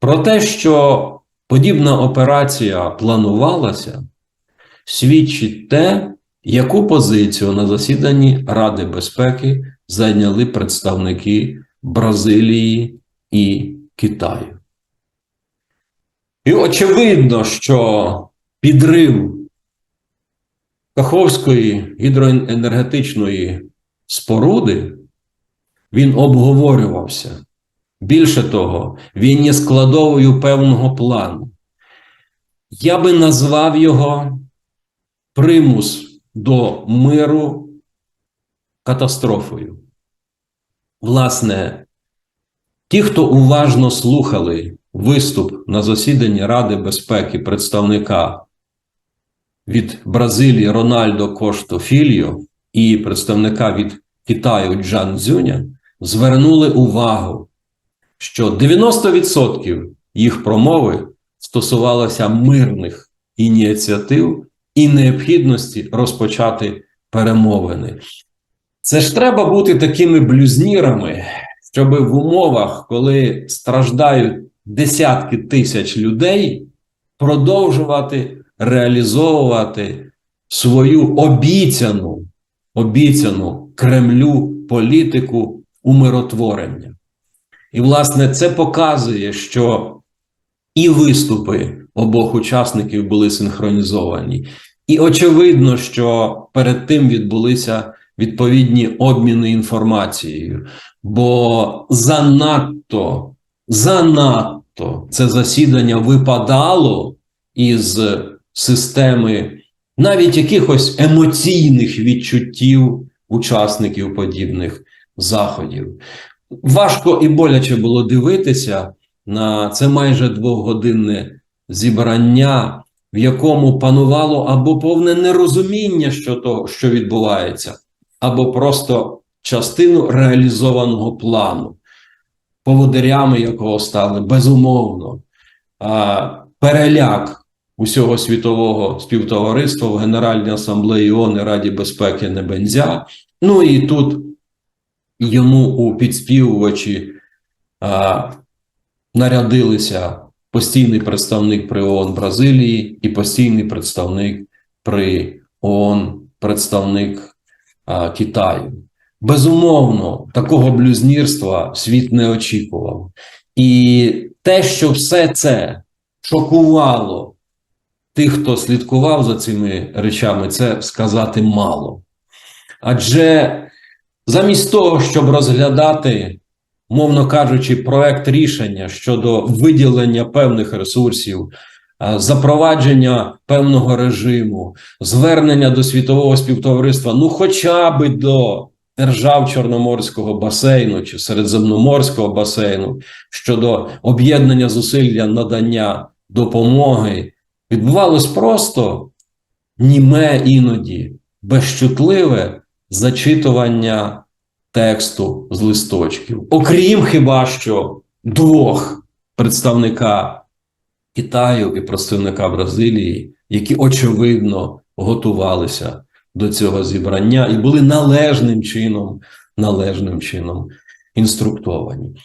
Про те, що подібна операція планувалася, свідчить те, яку позицію на засіданні Ради безпеки зайняли представники Бразилії і Китаю. І очевидно, що підрив Каховської гідроенергетичної споруди він обговорювався. Більше того, він є складовою певного плану. Я би назвав його примус до миру катастрофою. Власне, ті, хто уважно слухали виступ на засіданні Ради безпеки представника від Бразилії Рональдо Кошто Фільо і представника від Китаю Джан Цзюня, звернули увагу, що 90% їх промови стосувалося мирних ініціатив і необхідності розпочати перемовини. Це ж треба бути такими блюзнірами, щоб в умовах, коли страждають десятки тисяч людей, продовжувати реалізовувати свою обіцяну, обіцяну Кремлю політику умиротворення. І, власне, це показує, що і виступи обох учасників були синхронізовані. І очевидно, що перед тим відбулися відповідні обміни інформацією, бо занадто, занадто це засідання випадало із системи навіть якихось емоційних відчуттів учасників подібних заходів. Важко і боляче було дивитися на це майже двогодинне зібрання, в якому панувало або повне нерозуміння що того, що відбувається, або просто частину реалізованого плану, поводирями якого стали безумовно а, переляк усього світового співтовариства в Генеральній асамблеї ООН і Раді безпеки Небензя. Ну і тут йому у підспівувачі а, нарядилися постійний представник при ООН Бразилії і постійний представник при ООН, представник а, Китаю. Безумовно, такого блюзнірства світ не очікував. І те, що все це шокувало тих, хто слідкував за цими речами, це сказати мало. Адже замість того, щоб розглядати, мовно кажучи, проект рішення щодо виділення певних ресурсів, запровадження певного режиму, звернення до світового співтовариства, ну хоча би до держав Чорноморського басейну чи Середземноморського басейну щодо об'єднання зусилля надання допомоги, відбувалось просто німе іноді безчутливе зачитування тексту з листочків, окрім хіба що двох представника Китаю і представника Бразилії, які очевидно готувалися до цього зібрання і були належним чином, належним чином інструктовані.